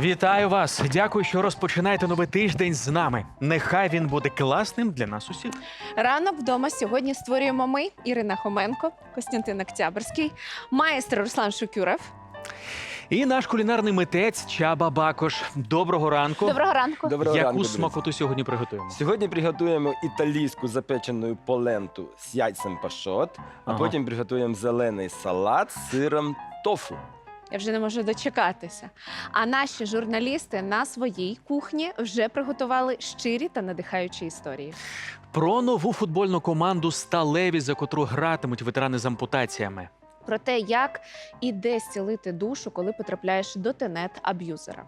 Вітаю вас! Дякую, що розпочинаєте новий тиждень з нами. Нехай він буде класним для нас усіх. Ранок вдома сьогодні створюємо ми, Ірина Хоменко, Костянтин Октябрьський, майстер Руслан Шукюров. І наш кулінарний митець Чаба Бакош. Доброго ранку. Доброго ранку. Доброго Яку ранку, друзі. смакоту сьогодні приготуємо? Сьогодні приготуємо італійську запечену поленту з яйцем пашот, а Ага. потім приготуємо зелений салат з сиром тофу. Я вже не можу дочекатися. А наші журналісти на своїй кухні вже приготували щирі та надихаючі історії. Про нову футбольну команду Сталеві, за котру гратимуть ветерани з ампутаціями. Про те, як і де зцілити душу, коли потрапляєш до тенет аб'юзера.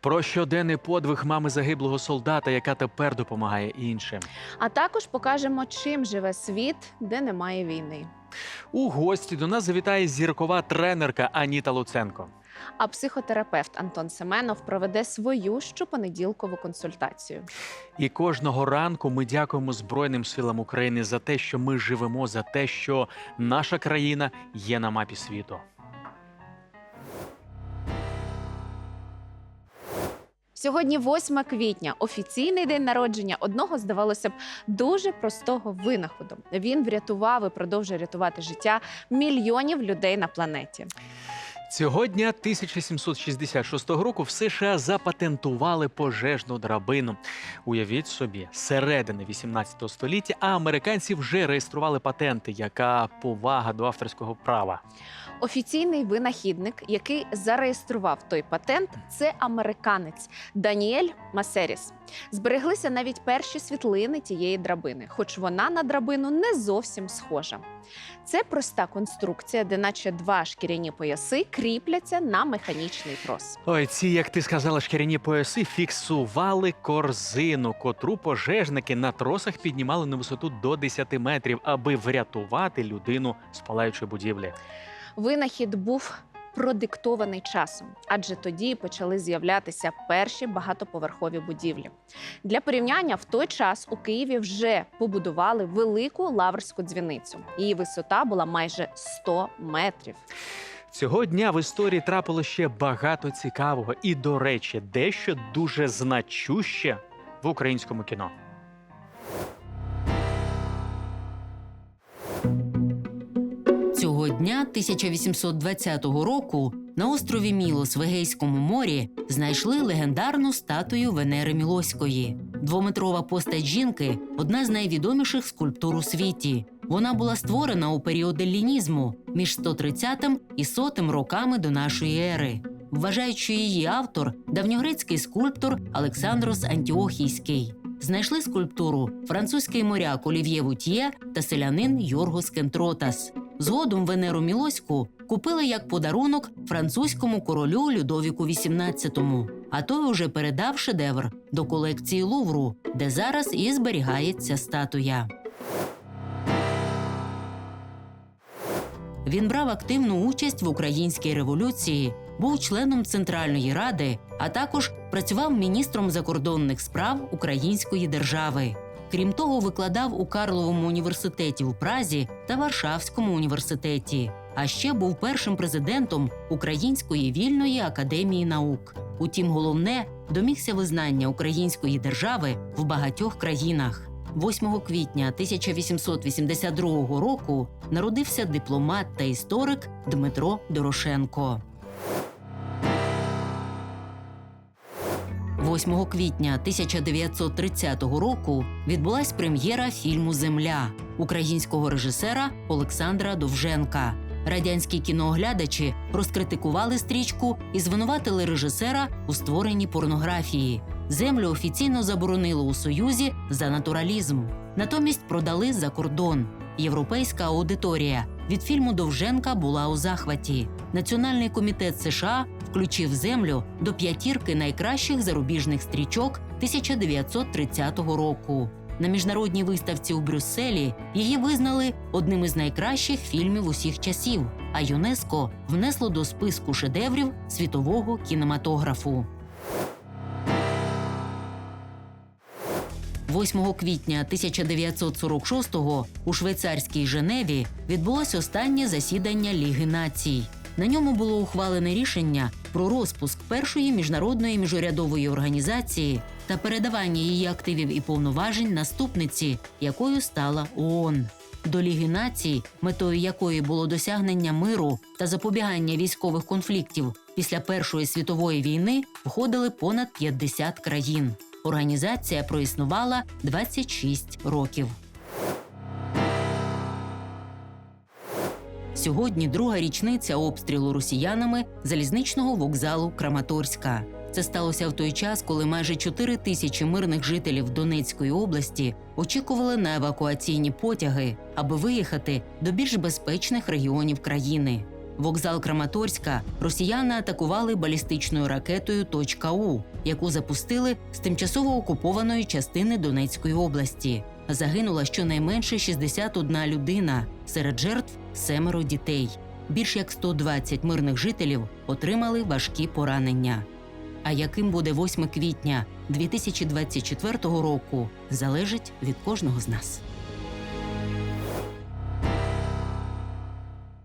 Про щоденний подвиг мами загиблого солдата, яка тепер допомагає іншим. А також покажемо, чим живе світ, де немає війни. У гості до нас завітає зіркова тренерка Аніта Луценко. А психотерапевт Антон Семенов проведе свою щопонеділкову консультацію. І кожного ранку ми дякуємо Збройним силам України за те, що ми живемо, за те, що наша країна є на мапі світу. Сьогодні 8 квітня, офіційний день народження одного, здавалося б, дуже простого винаходу. Він врятував і продовжує рятувати життя мільйонів людей на планеті. Цього дня 1766 року в США запатентували пожежну драбину. Уявіть собі, середини 18 століття, а американці вже реєстрували патенти. Яка повага до авторського права? Офіційний винахідник, який зареєстрував той патент, це американець Даніель Масеріс. Збереглися навіть перші світлини тієї драбини, хоч вона на драбину не зовсім схожа. Це проста конструкція, де наче два шкіряні пояси кріпляться на механічний трос. Ой, ці, як ти сказала, шкіряні пояси фіксували корзину, котру пожежники на тросах піднімали на висоту до 10 метрів, аби врятувати людину з палаючої будівлі. Винахід був продиктований часом, адже тоді почали з'являтися перші багатоповерхові будівлі. Для порівняння в той час у Києві вже побудували велику лаврську дзвіницю. Її висота була майже 100 метрів. Цього дня в історії трапило ще багато цікавого і, до речі, дещо дуже значуще в українському кіно. 1820 року на острові Мілос в Егейському морі знайшли легендарну статую Венери Мілоської. Двометрова постать жінки одна з найвідоміших скульптур у світі. Вона була створена у період еллінізму між 130 і 100 роками до нашої ери. Вважають, що її автор давньогрецький скульптор Олександрос Антіохійський. Знайшли скульптуру французький моряк Олів'є Вутьє та селянин Йоргос Кентротас. Згодом Венеру Мілоську купили як подарунок французькому королю Людовіку XVIII, а той уже передав шедевр до колекції Лувру, де зараз і зберігається статуя. Він брав активну участь в українській революції, був членом Центральної ради, а також працював міністром закордонних справ Української держави. Крім того, викладав у Карловому університеті у Празі та Варшавському університеті. А ще був першим президентом Української вільної академії наук. Утім, головне домігся визнання української держави в багатьох країнах. 8 квітня 1882 року народився дипломат та історик Дмитро Дорошенко. 8 квітня 1930 року відбулась прем'єра фільму Земля українського режисера Олександра Довженка. Радянські кінооглядачі розкритикували стрічку і звинуватили режисера у створенні порнографії. Землю офіційно заборонили у Союзі за натуралізм. Натомість продали за кордон. Європейська аудиторія від фільму Довженка була у захваті. Національний комітет США включив землю до п'ятірки найкращих зарубіжних стрічок 1930 року. На міжнародній виставці у Брюсселі її визнали одним із найкращих фільмів усіх часів. А ЮНЕСКО внесло до списку шедеврів світового кінематографу. 8 квітня 1946-го у швейцарській Женеві відбулось останнє засідання Ліги націй. На ньому було ухвалене рішення про розпуск першої міжнародної міжурядової організації та передавання її активів і повноважень наступниці, якою стала ООН. До Ліги націй, метою якої було досягнення миру та запобігання військових конфліктів після Першої світової війни, входили понад 50 країн. Організація проіснувала 26 років. Сьогодні друга річниця обстрілу росіянами залізничного вокзалу Краматорська. Це сталося в той час, коли майже 4 тисячі мирних жителів Донецької області очікували на евакуаційні потяги, аби виїхати до більш безпечних регіонів країни. Вокзал Краматорська росіяни атакували балістичною ракетою «Точка У», яку запустили з тимчасово окупованої частини Донецької області. Загинула щонайменше 61 людина, серед жертв семеро дітей. Більш як 120 мирних жителів отримали важкі поранення. А яким буде 8 квітня 2024 року, залежить від кожного з нас.